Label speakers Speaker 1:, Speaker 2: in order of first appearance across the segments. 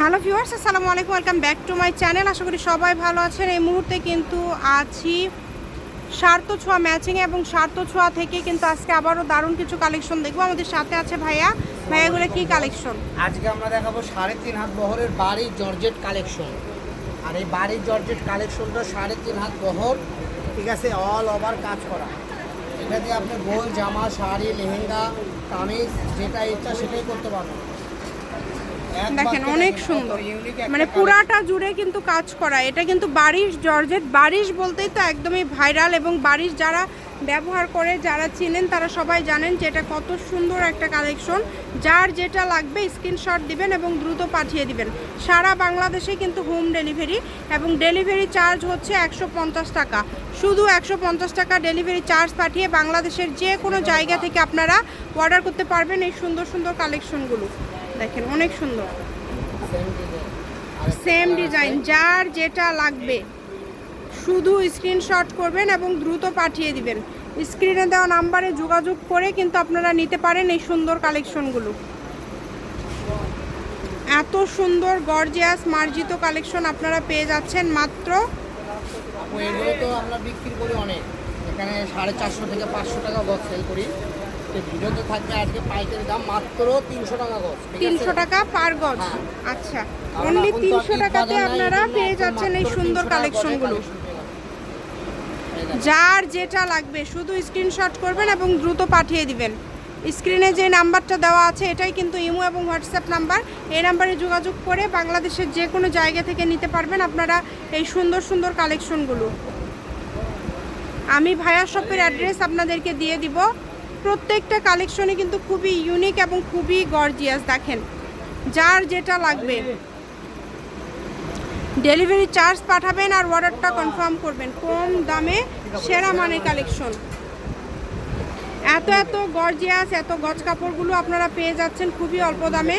Speaker 1: Hello viewers, আসসালামু আলাইকুম, welcome back to my channel. আশা করি সবাই ভালো আছেন। এই মুহূর্তে কিন্তু আছি স্বার্থ ছোঁয়া ম্যাচিং এবং স্বার্থ ছোঁয়া থেকে কিন্তু আজকে আবারও দারুণ কিছু কালেকশন দেখব। আমাদের সাথে আছে ভাইয়া। ভাইয়াগুলো কি কালেকশন?
Speaker 2: আজকে আমরা দেখাবো সাড়ে তিন হাত বহরের বাড়ি জর্জেট কালেকশন। আর এই বাড়ির জর্জেট কালেকশনটা সাড়ে তিন হাত বহর, ঠিক আছে অল ওভার কাজ করা। এটা দিয়ে আপনি গোল জামা, শাড়ি, লেহেঙ্গা, কামিজ, যেটা ইচ্ছা সেটাই করতে পারবেন।
Speaker 1: দেখেন অনেক সুন্দর। মানে। পুরাটা জুড়ে কিন্তু কাজ করা। এটা কিন্তু বারিশ জর্জেট বারিশ বলতেই তো একদমই ভাইরাল এবং বারিশ যারা ব্যবহার করে যারা চিনেন তারা সবাই জানেন যে এটা কত সুন্দর একটা কালেকশন যার যেটা লাগবে স্ক্রিনশট দিবেন এবং দ্রুত পাঠিয়ে দিবেন। সারা বাংলাদেশে কিন্তু হোম ডেলিভারি এবং ডেলিভারি চার্জ হচ্ছে একশো পঞ্চাশ টাকা। শুধু একশো পঞ্চাশ টাকা ডেলিভারি চার্জ পাঠিয়ে বাংলাদেশের যে কোনো জায়গা থেকে আপনারা অর্ডার করতে পারবেন এই সুন্দর সুন্দর কালেকশনগুলো দেখেন, অনেক সুন্দর। সেম ডিজাইন যার যেটা লাগবে। শুধু স্ক্রিনশট করবেন এবং দ্রুত পাঠিয়ে দিবেন। স্ক্রিনে দেওয়া নাম্বারে যোগাযোগ করে কিন্তু আপনারা নিতে পারেন এই সুন্দর কালেকশনগুলো এত সুন্দর গর্জিয়াস মার্জিত কালেকশন আপনারা পেয়ে যাচ্ছেন মাত্র
Speaker 2: এখানে সাড়ে চারশো থেকে পাঁচশো টাকা গজ সেল করি। ভিডিওতে থাকবে আজকে পাইকারি দাম মাত্র তিনশো টাকা গজ
Speaker 1: তিনশো টাকা পার গজ
Speaker 2: হ্যাঁ।
Speaker 1: আচ্ছা। অনলি তিনশো টাকাতে আপনারা পেয়ে যাচ্ছেন এই সুন্দর
Speaker 2: 300 টাকা
Speaker 1: কালেকশনগুলো
Speaker 2: দেখেন।
Speaker 1: যার যেটা লাগবে শুধু স্ক্রিনশট করবেন এবং দ্রুত পাঠিয়ে দিবেন। স্ক্রিনে যে নাম্বারটা দেওয়া আছে এটাই কিন্তু ইমো এবং হোয়াটসঅ্যাপ নাম্বার। এই নাম্বারে যোগাযোগ করে বাংলাদেশের যে কোনো জায়গা থেকে নিতে পারবেন আপনারা এই সুন্দর সুন্দর কালেকশনগুলো আমি ভায়া শপের অ্যাড্রেস আপনাদেরকে দিয়ে দিব। প্রত্যেকটা কালেকশনে কিন্তু খুবই ইউনিক এবং খুবই গর্জিয়াস দেখেন। যার যেটা লাগবে। ডেলিভারি চার্জ পাঠাবেন আর অর্ডারটা কনফার্ম করবেন। কম দামে সেরা মানের কালেকশন। এত এত গর্জিয়াস এত গজ কাপড়গুলো আপনারা পেয়ে যাচ্ছেন খুবই অল্প দামে।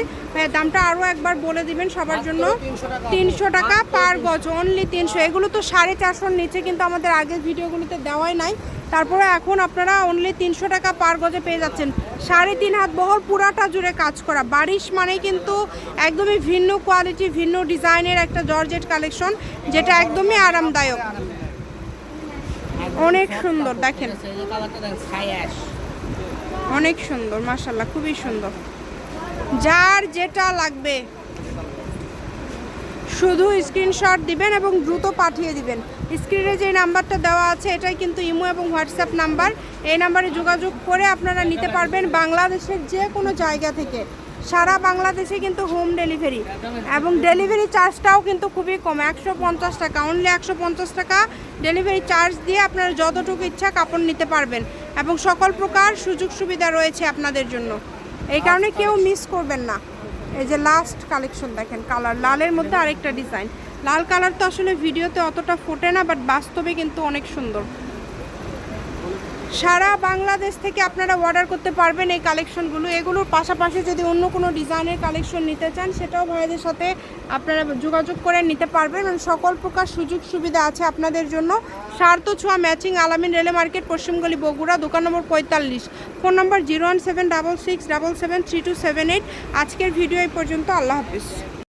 Speaker 1: দামটা আরও একবার বলে দিবেন সবার জন্য।
Speaker 2: মাত্র 300 টাকা।
Speaker 1: তিনশো টাকা পার
Speaker 2: 300
Speaker 1: গজ অনলি তিনশো। এগুলো তো সাড়ে চারশোর নিচে কিন্তু আমাদের আগের ভিডিওগুলোতে দেওয়াই নাই। তারপরে এখন আপনারা অনলি তিনশো টাকা পার গজে পেয়ে যাচ্ছেন। সাড়ে তিন হাত বহর পুরাটা জুড়ে কাজ করা। বারিশ মানে কিন্তু একদমই ভিন্ন কোয়ালিটি ভিন্ন ডিজাইনের একটা জর্জেট কালেকশন যেটা একদমই আরামদায়ক। অনেক সুন্দর, দেখেন।
Speaker 2: এই যে কালারটা দেখেন ছাই অ্যাশ
Speaker 1: অনেক সুন্দর মাশাল্লাহ খুবই সুন্দর। যার যেটা লাগবে, শুধু স্ক্রিনশট দিবেন এবং দ্রুত পাঠিয়ে দিবেন। স্ক্রিনে যে নাম্বারটা দেওয়া আছে, এটাই কিন্তু ইমো এবং হোয়াটসঅ্যাপ নাম্বার। এই নাম্বারে যোগাযোগ করে আপনারা নিতে পারবেন বাংলাদেশের যে কোনো জায়গা থেকে। সারা বাংলাদেশে কিন্তু হোম ডেলিভারি এবং ডেলিভারি চার্জটাও কিন্তু খুবই কম, একশো পঞ্চাশ টাকা অনলি একশো পঞ্চাশ টাকা ডেলিভারি চার্জ দিয়ে আপনারা যতটুকু ইচ্ছা কাপড় নিতে পারবেন। এবং সকল প্রকার সুযোগ সুবিধা রয়েছে আপনাদের জন্য। এই কারণে কেউ মিস করবেন না। এই যে লাস্ট কালেকশন দেখেন কালার লালের মধ্যে আরেকটা ডিজাইন লাল কালার তো আসলে ভিডিওতে অতটা ফোটে না বাট বাস্তবে কিন্তু অনেক সুন্দর। সারা বাংলাদেশ থেকে আপনারা অর্ডার করতে পারবেন এই কালেকশনগুলো এগুলোর পাশাপাশি যদি অন্য কোনো ডিজাইনের কালেকশন নিতে চান, সেটাও ভাইদের সাথে আপনারা যোগাযোগ করে নিতে পারবেন এবং সকল প্রকার সুযোগ সুবিধা আছে আপনাদের জন্য। স্বার্থ ছোঁয়া ম্যাচিং আলামিন রেলে মার্কেট পশ্চিমগলি বগুড়া, দোকান নম্বর পঁয়তাল্লিশ। Phone number zero one seven double six double seven three two seven eight. আজকের ভিডিও এই পর্যন্ত, আল্লাহ হাফিজ।